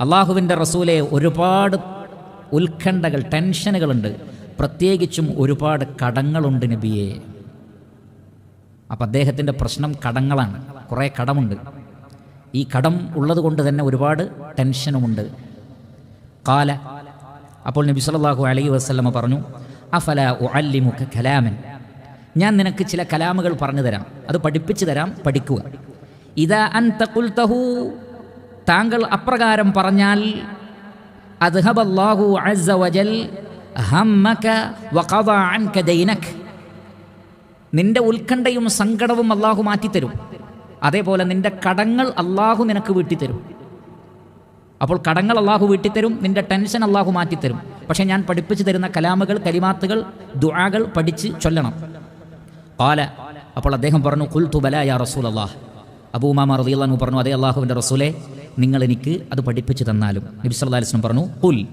അള്ളാഹുവിന്റെ റസൂലെ ഒരുപാട് ഉത്കണ്ഠകൾ ടെൻഷനുകളുണ്ട്. പ്രത്യേകിച്ചും ഒരുപാട് കടങ്ങളുണ്ട് നബിയെ. അപ്പം അദ്ദേഹത്തിന്റെ പ്രശ്നം കടങ്ങളാണ്. കുറേ കടമുണ്ട്. ഈ കടം ഉള്ളത് കൊണ്ട് തന്നെ ഒരുപാട് ടെൻഷനുമുണ്ട്. കാല അപ്പോൾ നബി സല്ലല്ലാഹു അലൈഹി വസ്ലമ പറഞ്ഞു അഫല ഉഅല്ലിമുക കലാമൻ? ഞാൻ നിനക്ക് ചില കലാമുകൾ പറഞ്ഞു തരാം. അത് പഠിപ്പിച്ചു തരാം പഠിക്കുക. ഇതാ അൻ ഖുൽതഹു താങ്കൾ അപ്രകാരം പറഞ്ഞാൽ അസ്സ ഹമ്മക വഖദ അൻക ദൈനക്. നിന്റെ ഉത്കണ്ഠയും സങ്കടവും അള്ളാഹു മാറ്റിത്തരും. അതേപോലെ നിന്റെ കടങ്ങൾ അള്ളാഹു നിനക്ക് വീട്ടിത്തരും. അപ്പോൾ കടങ്ങൾ അള്ളാഹു വീട്ടിത്തരും നിന്റെ ടെൻഷൻ അള്ളാഹു മാറ്റിത്തരും. പക്ഷേ ഞാൻ പഠിപ്പിച്ചു തരുന്ന കലാമുകൾ കലിമാത്തുകൾ ദുആകൾ പഠിച്ച് ചൊല്ലണം. കാല അപ്പോൾ അദ്ദേഹം പറഞ്ഞു കുൽ തുബല യാ റസൂൽ അള്ളാഹ് അബൂമാമ റളിയല്ലാഹു പറഞ്ഞു അതേ അള്ളാഹുവിന്റെ റസൂലെ നിങ്ങൾ എനിക്ക് അത് പഠിപ്പിച്ചു തന്നാലും. നബി വസല്ലം പറഞ്ഞു കുൽ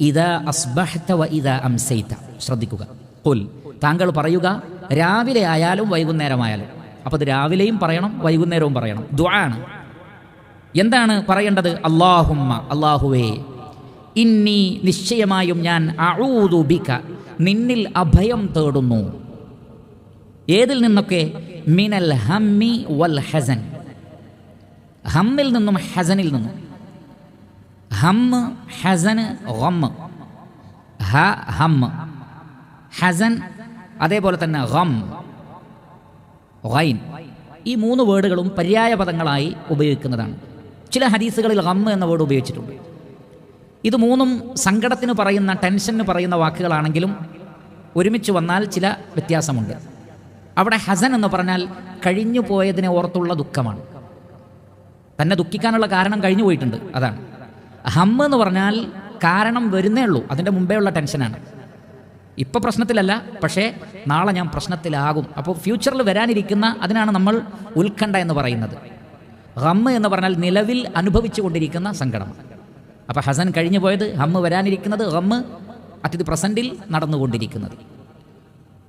ഇദാ അസ്ബഹത വ ഇദാ അംസൈത. ശ്രദ്ധിക്കുക. കുൽ താങ്കൾ പറയുക രാവിലെ ആയാലും വൈകുന്നേരമായാലും. അപ്പോൾ അത് രാവിലെയും പറയണം വൈകുന്നേരവും പറയണം. ദുആ ആണ് എന്താണ് പറയേണ്ടത്? അള്ളാഹുമ്മ അള്ളാഹുവേ ഇന്നി നിശ്ചയമായും ഞാൻ അഴൂതുബിക്ക ബിക നിന്നിൽ അഭയം തേടുന്നു. ഏതിൽ നിന്നൊക്കെ? മിനൽ ഹമ്മി വൽ ഹസൻ. ഹമ്മിൽ നിന്നും ഹസനിൽ നിന്നും. ഹമ്മ് ഹസന് ഗമ്മ് ഹ ഹമ്മ് ഹസൻ അതേപോലെ തന്നെ ഗം. ഗൈൻ. ഈ മൂന്ന് വേർഡുകളും പര്യായ പദങ്ങളായി ഉപയോഗിക്കുന്നതാണ്. ചില ഹദീസുകളിൽ ഗമ്മ് എന്ന വേർഡ് ഉപയോഗിച്ചിട്ടുണ്ട്. ഇത് മൂന്നും സങ്കടത്തിന് പറയുന്ന ടെൻഷന് പറയുന്ന വാക്കുകളാണെങ്കിലും ഒരുമിച്ച് വന്നാൽ ചില വ്യത്യാസമുണ്ട്. അവിടെ ഹസൻ എന്ന് പറഞ്ഞാൽ കഴിഞ്ഞു പോയതിനെ ഓർത്തുള്ള ദുഃഖമാണ്. തന്നെ ദുഃഖിക്കാനുള്ള കാരണം കഴിഞ്ഞു പോയിട്ടുണ്ട്. അതാണ്. ഹമ്മ് എന്ന് പറഞ്ഞാൽ കാരണം വരുന്നേ ഉള്ളൂ. അതിന്റെ മുമ്പേ ഉള്ള ടെൻഷനാണ് ഇപ്പോൾ പ്രശ്നത്തിലല്ല പക്ഷേ നാളെ ഞാൻ പ്രശ്നത്തിലാകും. അപ്പോൾ ഫ്യൂച്ചറിൽ വരാനിരിക്കുന്ന അതിനാണ് നമ്മൾ ഉത്കണ്ഠ എന്ന് പറയുന്നത്. ഹമ്മ് എന്ന് പറഞ്ഞാൽ നിലവിൽ അനുഭവിച്ചു കൊണ്ടിരിക്കുന്ന സങ്കടം. അപ്പോൾ ഹസൻ കഴിഞ്ഞു പോയത് ഹമ്മ് വരാനിരിക്കുന്നത് ഹമ്മ് പ്രസന്റിൽ പ്രസന്റിൽ നടന്നുകൊണ്ടിരിക്കുന്നത്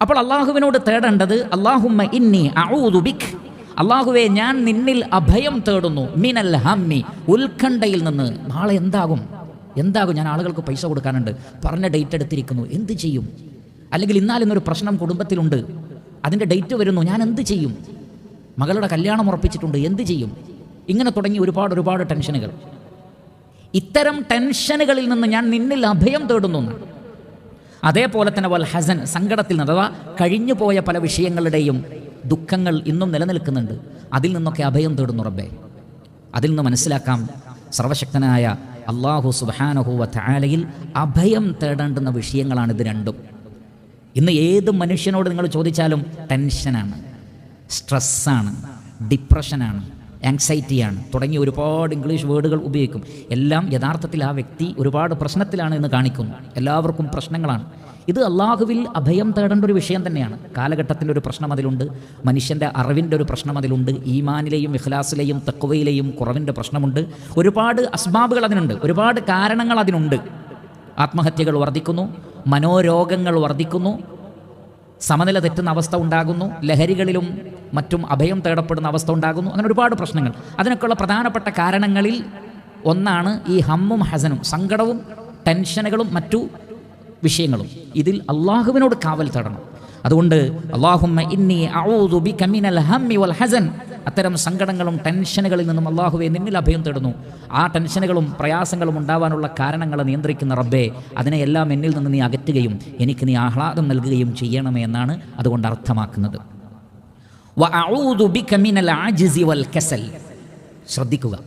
അപ്പോൾ അള്ളാഹുവിനോട് തേടേണ്ടത് അള്ളാഹുമ്മ ഇന്നി അഊദു ബിക് അള്ളാഹുവെ ഞാൻ നിന്നിൽ അഭയം തേടുന്നു. മിനൽ ഹമ്മി ഉത്കണ്ഠയിൽ നിന്ന്. നാളെ എന്താകും? എന്താകും? ഞാൻ ആളുകൾക്ക് പൈസ കൊടുക്കാനുണ്ട്. പറഞ്ഞ ഡേറ്റ് എടുത്തിരിക്കുന്നു. എന്ത് ചെയ്യും? അല്ലെങ്കിൽ ഇന്നാലിന്നൊരു പ്രശ്നം കുടുംബത്തിലുണ്ട്. അതിന്റെ ഡേറ്റ് വരുന്നു. ഞാൻ എന്ത് ചെയ്യും? മകളുടെ കല്യാണം ഉറപ്പിച്ചിട്ടുണ്ട്. എന്ത് ചെയ്യും? ഇങ്ങനെ തുടങ്ങി ഒരുപാട് ഒരുപാട് ടെൻഷനുകൾ. ഇത്തരം ടെൻഷനുകളിൽ നിന്ന് ഞാൻ നിന്നിൽ അഭയം തേടുന്നു. അതേപോലെ തന്നെ വൽ ഹസൻ സങ്കടത്തിൽ നിന്ന് അഥവാ കഴിഞ്ഞു പോയ പല വിഷയങ്ങളുടെയും ദുഃഖങ്ങൾ ഇന്നും നിലനിൽക്കുന്നുണ്ട്. അതിൽ നിന്നൊക്കെ അഭയം തേടുന്നു റബ്ബേ. അതിൽ നിന്ന് മനസ്സിലാക്കാം സർവശക്തനായ അള്ളാഹു സുബാനഹുവ താലയിൽ അഭയം തേടേണ്ടുന്ന വിഷയങ്ങളാണ് ഇത് രണ്ടും. ഇന്ന് ഏത് മനുഷ്യനോട് നിങ്ങൾ ചോദിച്ചാലും ടെൻഷനാണ് സ്ട്രെസ്സാണ് ഡിപ്രഷനാണ് ആങ്സൈറ്റിയാണ് തുടങ്ങിയ ഒരുപാട് ഇംഗ്ലീഷ് വേർഡുകൾ ഉപയോഗിക്കും. എല്ലാം യഥാർത്ഥത്തിൽ ആ വ്യക്തി ഒരുപാട് പ്രശ്നത്തിലാണ് എന്ന് കാണിക്കുന്നു. എല്ലാവർക്കും പ്രശ്നങ്ങളാണ്. ഇത് അള്ളാഹുവിൽ അഭയം തേടേണ്ട ഒരു വിഷയം തന്നെയാണ്. കാലഘട്ടത്തിന്റെ ഒരു പ്രശ്നം അതിലുണ്ട്. മനുഷ്യന്റെ അറിവിന്റെ ഒരു പ്രശ്നം അതിലുണ്ട്. ഈമാനിലെയും ഇഖ്ലാസിലെയും തക്കുവയിലെയും കുറവിന്റെ പ്രശ്നമുണ്ട്. ഒരുപാട് അസ്ബാബുകൾ അതിനുണ്ട്. ഒരുപാട് കാരണങ്ങൾ അതിനുണ്ട്. ആത്മഹത്യകൾ വർദ്ധിക്കുന്നു. മനോരോഗങ്ങൾ വർദ്ധിക്കുന്നു. സമനില തെറ്റുന്ന അവസ്ഥ ഉണ്ടാകുന്നു. ലഹരികളിലും മറ്റും അഭയം തേടപ്പെടുന്ന അവസ്ഥ ഉണ്ടാകുന്നു. അങ്ങനെ ഒരുപാട് പ്രശ്നങ്ങൾ. അതിനൊക്കെയുള്ള പ്രധാനപ്പെട്ട കാരണങ്ങളിൽ ഒന്നാണ് ഈ ഹമ്മും ഹസനും. സങ്കടവും ടെൻഷനുകളും മറ്റു വിഷയങ്ങളും. ഇതിൽ അള്ളാഹുവിനോട് കാവൽ തടണം. അതുകൊണ്ട് അള്ളാഹുമ്മ ഇന്നി ഹമ്മി വൽ ഹസൻ. അത്തരം സങ്കടങ്ങളും ടെൻഷനുകളിൽ നിന്നും അള്ളാഹുവെ നിന്നിൽ അഭയം തേടുന്നു. ആ ടെൻഷനുകളും പ്രയാസങ്ങളും ഉണ്ടാവാനുള്ള കാരണങ്ങൾ നിയന്ത്രിക്കുന്ന റബ്ബേ അതിനെയെല്ലാം എന്നിൽ നിന്ന് നീ അകറ്റുകയും എനിക്ക് നീ ആഹ്ലാദം നൽകുകയും ചെയ്യണമേ എന്നാണ് അതുകൊണ്ട് അർത്ഥമാക്കുന്നത്. ശ്രദ്ധിക്കുക.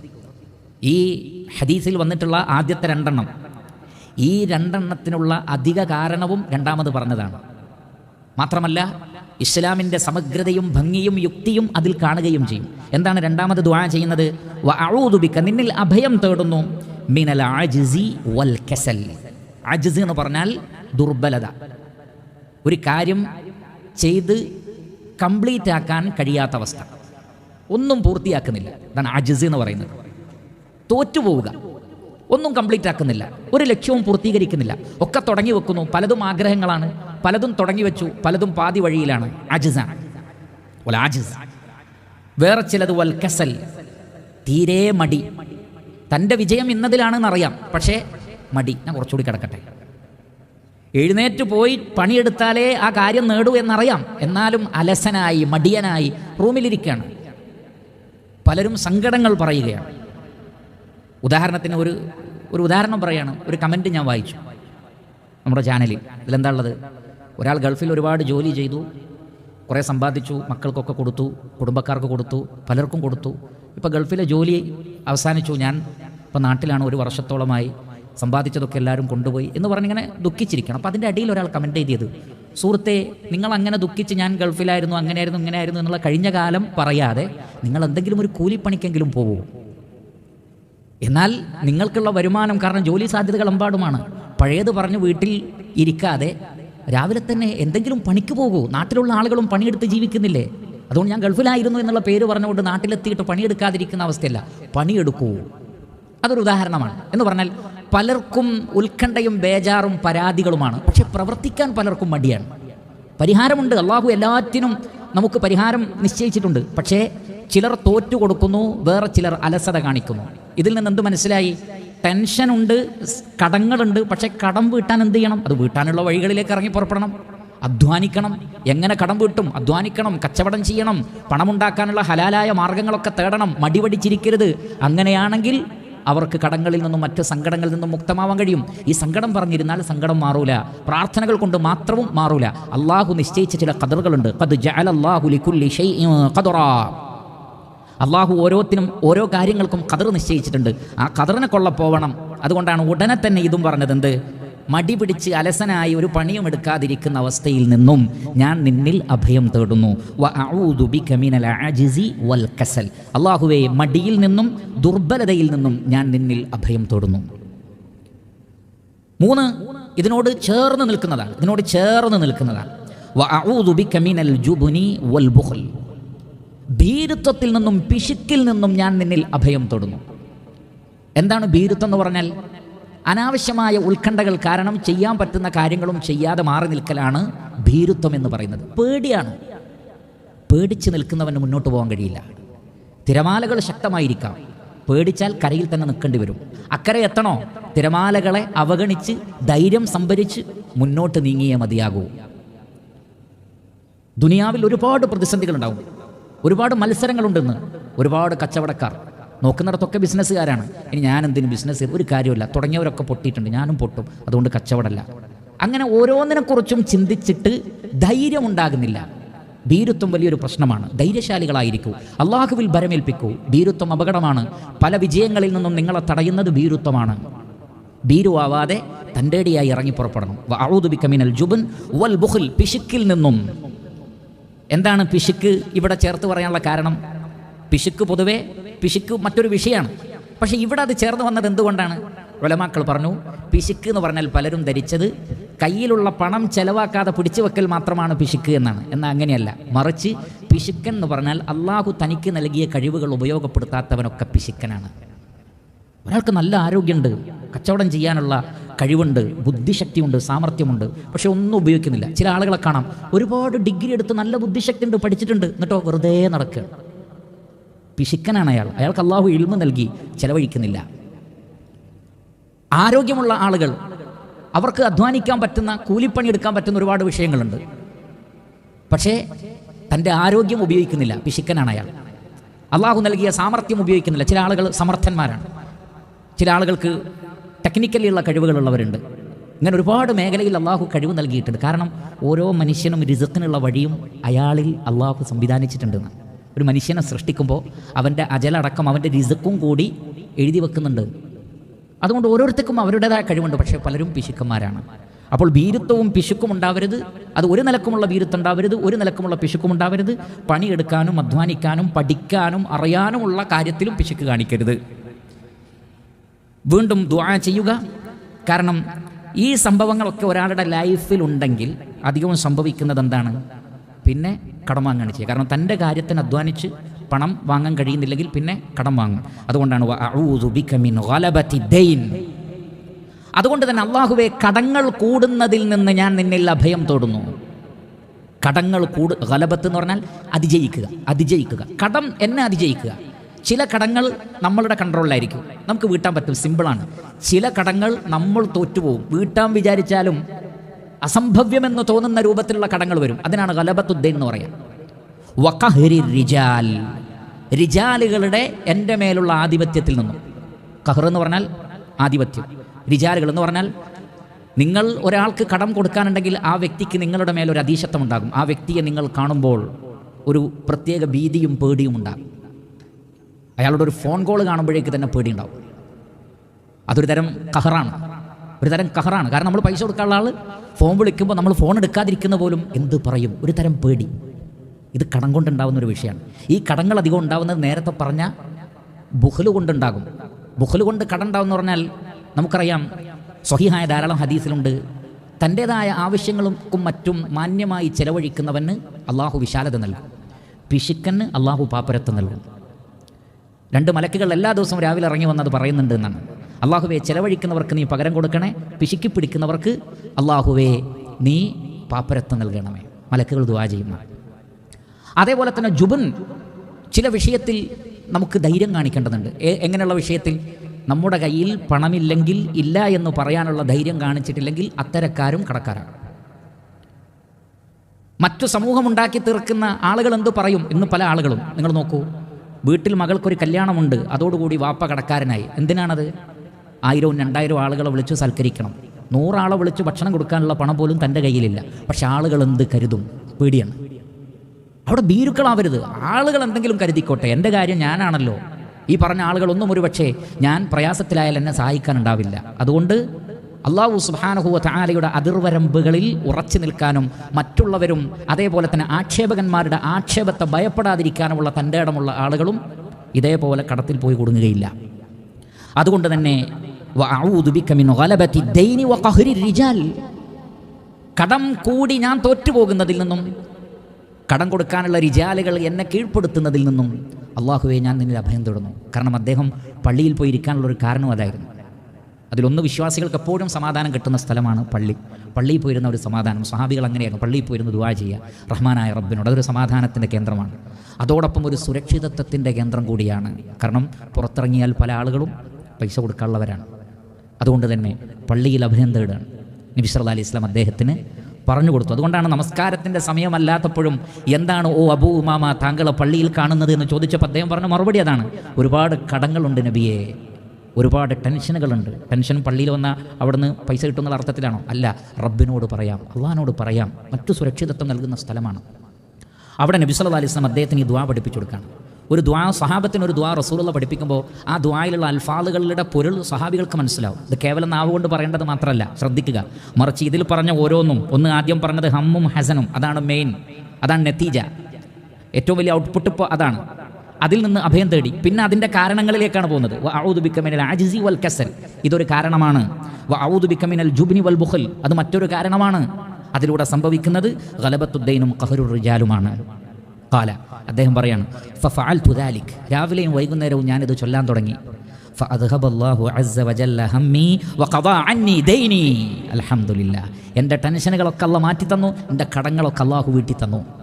ഈ ഹദീസിൽ വന്നിട്ടുള്ള ആദ്യത്തെ രണ്ടെണ്ണം ഈ രണ്ടെണ്ണത്തിനുള്ള അധിക കാരണവും രണ്ടാമത് പറഞ്ഞതാണ്. മാത്രമല്ല ഇസ്ലാമിന്റെ സമഗ്രതയും ഭംഗിയും യുക്തിയും അതിൽ കാണുകയും ചെയ്യും. എന്താണ് രണ്ടാമത് ദുആ ചെയ്യുന്നത്? വ നിന്നിൽ അഭയം തേടുന്നു. മിനൽ ആജിസി വൽ കസൽ. ആജിസ് എന്ന് പറഞ്ഞാൽ ദുർബലത. ഒരു കാര്യം ചെയ്ത് കംപ്ലീറ്റ് ആക്കാൻ കഴിയാത്ത അവസ്ഥ. ഒന്നും പൂർത്തിയാക്കുന്നില്ല. അതാണ് ആജിസ് എന്ന് പറയുന്നത്. തോറ്റുപോവുക. ഒന്നും കംപ്ലീറ്റ് ആക്കുന്നില്ല. ഒരു ലക്ഷ്യവും പൂർത്തീകരിക്കുന്നില്ല. ഒക്കെ തുടങ്ങി വെക്കുന്നു. പലതും ആഗ്രഹങ്ങളാണ്. പലതും തുടങ്ങി വെച്ചു. പലതും പാതി വഴിയിലാണ്. അജിസാണ് വേറെ ചിലത് വൽ കസൽ. തീരെ മടി. തന്റെ വിജയം ഇന്നതിലാണെന്ന് അറിയാം. പക്ഷേ മടി. ഞാൻ കുറച്ചുകൂടി കിടക്കട്ടെ. എഴുന്നേറ്റ് പോയി പണിയെടുത്താലേ ആ കാര്യം നേടൂ എന്നറിയാം. എന്നാലും അലസനായി മടിയനായി റൂമിലിരിക്കുകയാണ്. പലരും സങ്കടങ്ങൾ പറയുകയാണ്. ഉദാഹരണത്തിന് ഒരു ഒരു ഉദാഹരണം പറയുകയാണ് ഒരു കമന്റ് ഞാൻ വായിച്ചു. നമ്മുടെ ചാനലിൽ ഇതിലെന്താ ഉള്ളത് ഒരാൾ ഗൾഫിൽ ഒരുപാട് ജോലി ചെയ്തു. കുറേ സമ്പാദിച്ചു മക്കൾക്കൊക്കെ കൊടുത്തു കുടുംബക്കാർക്ക് കൊടുത്തു പലർക്കും കൊടുത്തു. ഇപ്പോൾ ഗൾഫിലെ ജോലി അവസാനിച്ചു. ഞാൻ ഇപ്പോൾ നാട്ടിലാണ് ഒരു വർഷത്തോളമായി. സമ്പാദിച്ചതൊക്കെ എല്ലാവരും കൊണ്ടുപോയി എന്ന് പറഞ്ഞിങ്ങനെ ദുഃഖിച്ചിരിക്കണം അപ്പോൾ അതിന്റെ അടിയിൽ ഒരാൾ കമന്റ് എഴുതിയത് സുഹൃത്തെ നിങ്ങൾ അങ്ങനെ ദുഃഖിച്ച് ഞാൻ ഗൾഫിലായിരുന്നു അങ്ങനെയായിരുന്നു ഇങ്ങനെയായിരുന്നു എന്നുള്ള കഴിഞ്ഞ കാലം പറയാതെ നിങ്ങൾ എന്തെങ്കിലും ഒരു കൂലിപ്പണിക്കെങ്കിലും പോകൂ എന്നാൽ നിങ്ങൾക്കുള്ള വരുമാനം കാരണം ജോലി സാധ്യതകൾ എമ്പാടുമാണ്. പഴയത് പറഞ്ഞ് വീട്ടിൽ ഇരിക്കാതെ രാവിലെ തന്നെ എന്തെങ്കിലും പണിക്ക് പോകൂ. നാട്ടിലുള്ള ആളുകളും പണിയെടുത്ത് ജീവിക്കുന്നില്ലേ? അതുകൊണ്ട് ഞാൻ ഗൾഫിലായിരുന്നു എന്നുള്ള പേര് പറഞ്ഞുകൊണ്ട് നാട്ടിലെത്തിയിട്ട് പണിയെടുക്കാതിരിക്കുന്ന അവസ്ഥയല്ല. പണിയെടുക്കൂ. അതൊരു ഉദാഹരണമാണ്. എന്ന് പറഞ്ഞാൽ പലർക്കും ഉത്കണ്ഠയും ബേജാറും പരാതികളുമാണ്. പക്ഷെ പ്രവർത്തിക്കാൻ പലർക്കും മടിയാണ്. പരിഹാരമുണ്ട്. അള്ളാഹു എല്ലാറ്റിനും നമുക്ക് പരിഹാരം നിശ്ചയിച്ചിട്ടുണ്ട്. പക്ഷേ ചിലർ തോറ്റു കൊടുക്കുന്നു വേറെ ചിലർ അലസത കാണിക്കുന്നു. ഇതിൽ നിന്ന് എന്ത് മനസ്സിലായി? ടെൻഷനുണ്ട് കടങ്ങളുണ്ട് പക്ഷേ കടം വീട്ടാൻ എന്ത് ചെയ്യണം? അത് വീട്ടാനുള്ള വഴികളിലേക്ക് ഇറങ്ങി പുറപ്പെടണം. അധ്വാനിക്കണം. എങ്ങനെ കടം വീട്ടും? അധ്വാനിക്കണം കച്ചവടം ചെയ്യണം പണമുണ്ടാക്കാനുള്ള ഹലാലായ മാർഗങ്ങളൊക്കെ തേടണം മടിവടിച്ചിരിക്കരുത് അങ്ങനെയാണെങ്കിൽ അവർക്ക് കടങ്ങളിൽ നിന്നും മറ്റ് സങ്കടങ്ങളിൽ നിന്നും മുക്തമാവാൻ കഴിയും. ഈ സങ്കടം പറഞ്ഞിരുന്നാൽ സങ്കടം മാറൂല. പ്രാർത്ഥനകൾ കൊണ്ട് മാത്രവും മാറൂല. അള്ളാഹു നിശ്ചയിച്ച ചില കതറുകളുണ്ട്. അള്ളാഹു ഓരോത്തിനും ഓരോ കാര്യങ്ങൾക്കും കതർ നിശ്ചയിച്ചിട്ടുണ്ട്. ആ കതറിനെ കൊള്ള പോവണം. അതുകൊണ്ടാണ് ഉടനെ തന്നെ ഇതും പറഞ്ഞത് എന്ത്? മടി പിടിച്ച് അലസനായി ഒരു പണിയും എടുക്കാതിരിക്കുന്ന അവസ്ഥയിൽ നിന്നും ഞാൻ നിന്നിൽ അഭയം തേടുന്നു. വൽ കസൽ. അള്ളാഹുവേ മടിയിൽ നിന്നും ദുർബലതയിൽ നിന്നും ഞാൻ നിന്നിൽ അഭയം തേടുന്നു. മൂന്ന് ഇതിനോട് ചേർന്ന് നിൽക്കുന്നതാണ്. ഇതിനോട് ചേർന്ന് നിൽക്കുന്നതാണ്. വൽ ഭീരുത്വത്തിൽ നിന്നും പിശുക്കിൽ നിന്നും ഞാൻ നിന്നിൽ അഭയം തൊടുന്നു. എന്താണ് ഭീരുത്വം എന്ന് പറഞ്ഞാൽ? അനാവശ്യമായ ഉത്കണ്ഠകൾ കാരണം ചെയ്യാൻ പറ്റുന്ന കാര്യങ്ങളും ചെയ്യാതെ മാറി നിൽക്കലാണ് ഭീരുത്വം എന്ന് പറയുന്നത്. പേടിയാണ്. പേടിച്ച് നിൽക്കുന്നവന് മുന്നോട്ട് പോകാൻ കഴിയില്ല. തിരമാലകൾ ശക്തമായിരിക്കാം. പേടിച്ചാൽ കരയിൽ തന്നെ നിൽക്കേണ്ടി വരും. അക്കരെ എത്തണോ? തിരമാലകളെ അവഗണിച്ച് ധൈര്യം സംഭരിച്ച് മുന്നോട്ട് നീങ്ങിയേ മതിയാകൂ. ദുനിയാവിൽ ഒരുപാട് പ്രതിസന്ധികളുണ്ടാവും. ഒരുപാട് മത്സരങ്ങളുണ്ടെന്ന് ഒരുപാട് കച്ചവടക്കാർ നോക്കുന്നിടത്തൊക്കെ ബിസിനസ്സുകാരാണ്. ഇനി ഞാൻ എന്തിന് ബിസിനസ് ഒരു കാര്യമില്ല തുടങ്ങിയവരൊക്കെ പൊട്ടിയിട്ടുണ്ട്. ഞാനും പൊട്ടും. അതുകൊണ്ട് കച്ചവടമല്ല. അങ്ങനെ ഓരോന്നിനെക്കുറിച്ചും ചിന്തിച്ചിട്ട് ധൈര്യം ഉണ്ടാകുന്നില്ല. ഭീരുത്വം വലിയൊരു പ്രശ്നമാണ്. ധൈര്യശാലികളായിരിക്കൂ. അള്ളാഹുവിൽ ഭരമേൽപ്പിക്കൂ. ഭീരുത്വം അപകടമാണ്. പല വിജയങ്ങളിൽ നിന്നും നിങ്ങളെ തടയുന്നത് ഭീരുത്വമാണ്. ഭീരുവാവാതെ തന്റെടിയായി ഇറങ്ങി പുറപ്പെടണം. ഔദുബിക്കമിനൽ ജുബൻ വൽ ബുഹുൽ പിശുക്കിൽ നിന്നും എന്താണ് പിശുക്ക്? ഇവിടെ ചേർത്ത് പറയാനുള്ള കാരണം? പിശുക്ക് പൊതുവെ പിശുക്ക് മറ്റൊരു വിഷയമാണ്. പക്ഷെ ഇവിടെ അത് ചേർന്ന് വന്നത് എന്തുകൊണ്ടാണ്? ഉലമാക്കൾ പറഞ്ഞു പിശുക്ക് എന്ന് പറഞ്ഞാൽ പലരും ധരിച്ചത് കയ്യിലുള്ള പണം ചെലവാക്കാതെ പിടിച്ചു വെക്കൽ മാത്രമാണ് പിശുക്ക് എന്നാണ്. എന്നാൽ അങ്ങനെയല്ല. മറിച്ച് പിശുക്കൻ എന്ന് പറഞ്ഞാൽ അള്ളാഹു തനിക്ക് നൽകിയ കഴിവുകൾ ഉപയോഗപ്പെടുത്താത്തവനൊക്കെ പിശുക്കനാണ്. ഒരാൾക്ക് നല്ല ആരോഗ്യമുണ്ട് കച്ചവടം ചെയ്യാനുള്ള കഴിവുണ്ട് ബുദ്ധിശക്തിയുണ്ട് സാമർഥ്യമുണ്ട് പക്ഷെ ഒന്നും ഉപയോഗിക്കുന്നില്ല. ചില ആളുകളെ കാണാം ഒരുപാട് ഡിഗ്രി എടുത്ത് നല്ല ബുദ്ധിശക്തി ഉണ്ട് പഠിച്ചിട്ടുണ്ട് എന്നിട്ടോ വെറുതെ നടക്കുക. പിശുക്കനാണ് അയാൾ. അയാൾക്ക് അള്ളാഹു ഇൽമ നൽകി ചെലവഴിക്കുന്നില്ല. ആരോഗ്യമുള്ള ആളുകൾ അവർക്ക് അധ്വാനിക്കാൻ പറ്റുന്ന കൂലിപ്പണി എടുക്കാൻ പറ്റുന്ന ഒരുപാട് വിഷയങ്ങളുണ്ട്. പക്ഷേ തന്റെ ആരോഗ്യം ഉപയോഗിക്കുന്നില്ല പിശുക്കനാണ് അയാൾ. അള്ളാഹു നൽകിയ സാമർഥ്യം ഉപയോഗിക്കുന്നില്ല. ചില ആളുകൾ സമർത്ഥന്മാരാണ്. ചില ആളുകൾക്ക് ടെക്നിക്കലി ഉള്ള കഴിവുകളുള്ളവരുണ്ട്. ഇങ്ങനെ ഒരുപാട് മേഖലയിൽ അള്ളാഹു കഴിവ് നൽകിയിട്ടുണ്ട്. കാരണം ഓരോ മനുഷ്യനും രിസത്തിനുള്ള വഴിയും അയാളിൽ അള്ളാഹു സംവിധാനിച്ചിട്ടുണ്ട്. ഒരു മനുഷ്യനെ സൃഷ്ടിക്കുമ്പോൾ അവന്റെ അജലടക്കം അവന്റെ രിസക്കും കൂടി എഴുതി വെക്കുന്നുണ്ട്. അതുകൊണ്ട് ഓരോരുത്തർക്കും അവരുടേതായ കഴിവുണ്ട്. പക്ഷേ പലരും പിശുക്കന്മാരാണ്. അപ്പോൾ ഭീരുത്വവും പിശുക്കും ഉണ്ടാവരുത്. അത് ഒരു നിലക്കുമുള്ള ഭീരുത്വം ഉണ്ടാവരുത്. ഒരു നിലക്കുമുള്ള പിശുക്കും ഉണ്ടാവരുത്. പണിയെടുക്കാനും അധ്വാനിക്കാനും പഠിക്കാനും അറിയാനുമുള്ള കാര്യത്തിലും പിശുക്ക് കാണിക്കരുത്. വീണ്ടും ദുആ ചെയ്യുക. കാരണം ഈ സംഭവങ്ങളൊക്കെ ഒരാളുടെ ലൈഫിൽ ഉണ്ടെങ്കിൽ അധികവും സംഭവിക്കുന്നത് എന്താണ്? പിന്നെ കടം വാങ്ങുകയാണ് ചെയ്യുക. കാരണം തന്റെ കാര്യത്തിന് അധ്വാനിച്ച് പണം വാങ്ങാൻ കഴിയുന്നില്ലെങ്കിൽ പിന്നെ കടം വാങ്ങും. അതുകൊണ്ടാണ് അതുകൊണ്ട് തന്നെ അള്ളാഹുവെ കടങ്ങൾ കൂടുന്നതിൽ നിന്ന് ഞാൻ നിന്നിൽ അഭയം തോടുന്നു. കടങ്ങൾ കൂടു ഗലബത്ത് എന്ന് പറഞ്ഞാൽ അതിജയിക്കുക അതിജയിക്കുക. കടം എന്നെ അതിജയിക്കുക. ചില കടങ്ങൾ നമ്മളുടെ കൺട്രോളിലായിരിക്കും നമുക്ക് വീട്ടാൻ പറ്റും സിമ്പിളാണ് ചില കടങ്ങൾ നമ്മൾ തോറ്റുപോകും. വീട്ടാൻ വിചാരിച്ചാലും അസംഭവ്യമെന്ന് തോന്നുന്ന രൂപത്തിലുള്ള കടങ്ങൾ വരും. അതിനാണ് ഗലബത്തുദ്ദീൻ എന്ന് പറയാം. വക്കഹരി റിജാൽ. റിജാലുകളുടെ എന്റെ മേലുള്ള ആധിപത്യത്തിൽ നിന്നും. കഹർ എന്ന് പറഞ്ഞാൽ ആധിപത്യം. റിജാലുകൾ എന്ന് പറഞ്ഞാൽ നിങ്ങൾ ഒരാൾക്ക് കടം കൊടുക്കാനുണ്ടെങ്കിൽ ആ വ്യക്തിക്ക് നിങ്ങളുടെ മേലൊരു അതീശത്വം ഉണ്ടാകും ആ വ്യക്തിയെ നിങ്ങൾ കാണുമ്പോൾ ഒരു പ്രത്യേക ഭീതിയും പേടിയും ഉണ്ടാകും. അയാളുടെ ഒരു ഫോൺ കോൾ കാണുമ്പോഴേക്ക് തന്നെ പേടിയുണ്ടാവും. അതൊരു തരം കഹറാണ്. ഒരു തരം കഹറാണ്. കാരണം നമ്മൾ പൈസ കൊടുക്കാനുള്ള ആൾ ഫോൺ വിളിക്കുമ്പോൾ നമ്മൾ ഫോൺ എടുക്കാതിരിക്കുന്ന പോലും എന്ത് പറയും? ഒരു തരം പേടി. ഇത് കടം കൊണ്ടുണ്ടാവുന്ന ഒരു വിഷയമാണ്. ഈ കടങ്ങൾ അധികം ഉണ്ടാകുന്നത് നേരത്തെ പറഞ്ഞ ബുഹൽ കൊണ്ടുണ്ടാകും. ബുഹൽ കൊണ്ട് കടം ഉണ്ടാകുമെന്ന് പറഞ്ഞാൽ നമുക്കറിയാം സ്വഹിഹായ ധാരാളം ഹദീസിലുണ്ട്. തന്റേതായ ആവശ്യങ്ങൾക്കും മറ്റും മാന്യമായി ചെലവഴിക്കുന്നവന് അള്ളാഹു വിശാലത നൽകും. പിശുക്കന് അള്ളാഹു പാപ്പരത്ത് നൽകും. രണ്ട് മലക്കുകൾ എല്ലാ ദിവസവും രാവിലെ ഇറങ്ങി വന്നത് പറയുന്നുണ്ട് എന്നാണ്. അള്ളാഹുവെ ചെലവഴിക്കുന്നവർക്ക് നീ പകരം കൊടുക്കണേ പിശുക്കി പിടിക്കുന്നവർക്ക് അള്ളാഹുവെ നീ പാപ്പരത്വം നൽകണമേ. മലക്കുകൾ ദുവാ ചെയ്യുന്ന. അതേപോലെ തന്നെ ജുബൻ ചില വിഷയത്തിൽ നമുക്ക് ധൈര്യം കാണിക്കേണ്ടതുണ്ട്. എങ്ങനെയുള്ള വിഷയത്തിൽ? നമ്മുടെ കയ്യിൽ പണമില്ലെങ്കിൽ ഇല്ല എന്ന് പറയാനുള്ള ധൈര്യം കാണിച്ചിട്ടില്ലെങ്കിൽ അത്തരക്കാരും കടക്കാരാണ്. മറ്റു സമൂഹം ഉണ്ടാക്കി തീർക്കുന്ന ആളുകൾ എന്ത് പറയും? ഇന്ന് പല ആളുകളും. നിങ്ങൾ നോക്കൂ. വീട്ടിൽ മകൾക്കൊരു കല്യാണമുണ്ട്. അതോടുകൂടി വാപ്പ കടക്കാരനായി. എന്തിനാണത്? ആയിരവും രണ്ടായിരവും ആളുകളെ വിളിച്ച് സൽക്കരിക്കണം. നൂറാളെ വിളിച്ച് ഭക്ഷണം കൊടുക്കാനുള്ള പണം പോലും തന്റെ കയ്യിലില്ല. പക്ഷെ ആളുകൾ എന്ത് കരുതും? പേടിയാണ്. അവിടെ ഭീരുക്കളാവരുത്. ആളുകൾ എന്തെങ്കിലും കരുതിക്കോട്ടെ. എന്റെ കാര്യം ഞാനാണല്ലോ. ഈ പറഞ്ഞ ആളുകളൊന്നും ഒരു പക്ഷേ ഞാൻ പ്രയാസത്തിലായാൽ എന്നെ സഹായിക്കാനുണ്ടാവില്ല. അതുകൊണ്ട് അള്ളാഹു സുബാനഹുവ താലയുടെ അതിർവരമ്പുകളിൽ ഉറച്ചു നിൽക്കാനും മറ്റുള്ളവരും അതേപോലെ തന്നെ ആക്ഷേപകന്മാരുടെ ആക്ഷേപത്തെ ഭയപ്പെടാതിരിക്കാനുമുള്ള തന്റെ ഇടമുള്ള ആളുകളും ഇതേപോലെ കടത്തിൽ പോയി കൊടുങ്ങുകയില്ല. അതുകൊണ്ട് തന്നെ കടം കൂടി ഞാൻ തോറ്റുപോകുന്നതിൽ നിന്നും കടം കൊടുക്കാനുള്ള റിജാലുകൾ എന്നെ കീഴ്പ്പെടുത്തുന്നതിൽ നിന്നും അള്ളാഹുവെ ഞാൻ നിന്നിൽ അഭയം തേടുന്നു. കാരണം അദ്ദേഹം പള്ളിയിൽ പോയി ഇരിക്കാനുള്ള ഒരു കാരണം അതായിരുന്നു. അതിലൊന്ന് വിശ്വാസികൾക്ക് എപ്പോഴും സമാധാനം കിട്ടുന്ന സ്ഥലമാണ് പള്ളി. പള്ളിയിൽ പോയിരുന്ന ഒരു സമാധാനം. സ്വഹാബികൾ അങ്ങനെയായിരുന്നു. പള്ളിയിൽ പോയിരുന്ന ദുവാ ചെയ്യുക. റഹ്മാനായ റബ്ബിനോട് അതൊരു സമാധാനത്തിന്റെ കേന്ദ്രമാണ്. അതോടൊപ്പം ഒരു സുരക്ഷിതത്വത്തിന്റെ കേന്ദ്രം കൂടിയാണ്. കാരണം പുറത്തിറങ്ങിയാൽ പല ആളുകളും പൈസ കൊടുക്കാനുള്ളവരാണ്. അതുകൊണ്ട് തന്നെ പള്ളിയിൽ അഭയം തേടുകയാണ്. നബി അലി ഇസ്ലാം അദ്ദേഹത്തിന് പറഞ്ഞു കൊടുത്തു. അതുകൊണ്ടാണ് നമസ്കാരത്തിന്റെ സമയമല്ലാത്തപ്പോഴും എന്താണ് ഓ അബൂ ഉമാമ താങ്കളെ പള്ളിയിൽ കാണുന്നത്? എന്ന് ചോദിച്ചപ്പോൾ അദ്ദേഹം പറഞ്ഞ മറുപടി അതാണ്. ഒരുപാട് കടങ്ങളുണ്ട് നബിയെ. ഒരുപാട് ടെൻഷനുകളുണ്ട്. ടെൻഷൻ പള്ളിയിൽ വന്നാൽ അവിടുന്ന് പൈസ കിട്ടുന്ന അർത്ഥത്തിലാണോ? അല്ല റബ്ബിനോട് പറയാം അള്ളഹാനോട് പറയാം. മറ്റു സുരക്ഷിതത്വം നൽകുന്ന സ്ഥലമാണ്. അവിടെ നബി സല്ലല്ലാഹു അലൈഹി ഇസ്ലാം അദ്ദേഹത്തിന് ഈ ദ്വാ പഠിപ്പിച്ചു കൊടുക്കുകയാണ്. ഒരു ദ്വാ സഹാബത്തിന് ഒരു ദ്വാ റസൂലുള്ള പഠിപ്പിക്കുമ്പോൾ ആ ദ്വായിലുള്ള അൽഫാദുകളുടെ പൊരുൾ സഹാബികൾക്ക് മനസ്സിലാവും. ഇത് കേവലം നാവ് കൊണ്ട് പറയേണ്ടത് മാത്രമല്ല ശ്രദ്ധിക്കുക. മറിച്ച് ഇതിൽ പറഞ്ഞ ഓരോന്നും ഒന്ന് ആദ്യം പറഞ്ഞത് ഹമ്മും ഹസനും അതാണ് മെയിൻ അതാണ് നെത്തീജ. ഏറ്റവും വലിയ ഔട്ട്പുട്ട് ഇപ്പോൾ അതാണ്. അതിൽ നിന്ന് അഭയം തേടി. പിന്നെ അതിന്റെ കാരണങ്ങളിലേക്കാണ് പോകുന്നത്. ഔദ് ബിക്കമിനൽ ആജിസി വൽ കസൽ. ഇതൊരു കാരണമാണ്. ഔദ് ബിക്കമിനൽ ജുബിനി വൽ ബുഹൽ അത് മറ്റൊരു കാരണമാണ്. അതിലൂടെ സംഭവിക്കുന്നത് ഗലബത്തുദ്ദൈനും കഹരു റിജാലുമാണ്. കാല അദ്ദേഹം പറയാണ് ഫഫാൽ തുദാലിക് രാവിലെയും വൈകുന്നേരവും ഞാനിത് ചൊല്ലാൻ തുടങ്ങി. അലഹമുല്ല എന്റെ ടെൻഷനുകളൊക്കെ അല്ല മാറ്റി തന്നു എന്റെ കടങ്ങളൊക്കെ അള്ളാഹു വീട്ടി തന്നു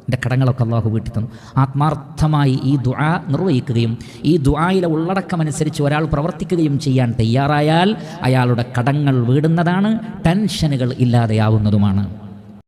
എന്റെ കടങ്ങളൊക്കെ അള്ളാഹു വീട്ടി തന്നു. ആത്മാർത്ഥമായി ഈ ദുആ നിർവഹിക്കുകയും ഈ ദുആയിലെ ഉള്ളടക്കമനുസരിച്ച് ഒരാൾ പ്രവർത്തിക്കുകയും ചെയ്യാൻ തയ്യാറായാൽ അയാളുടെ കടങ്ങൾ വീടുന്നതാണ് ടെൻഷനുകൾ ഇല്ലാതെയാവുന്നതുമാണ്.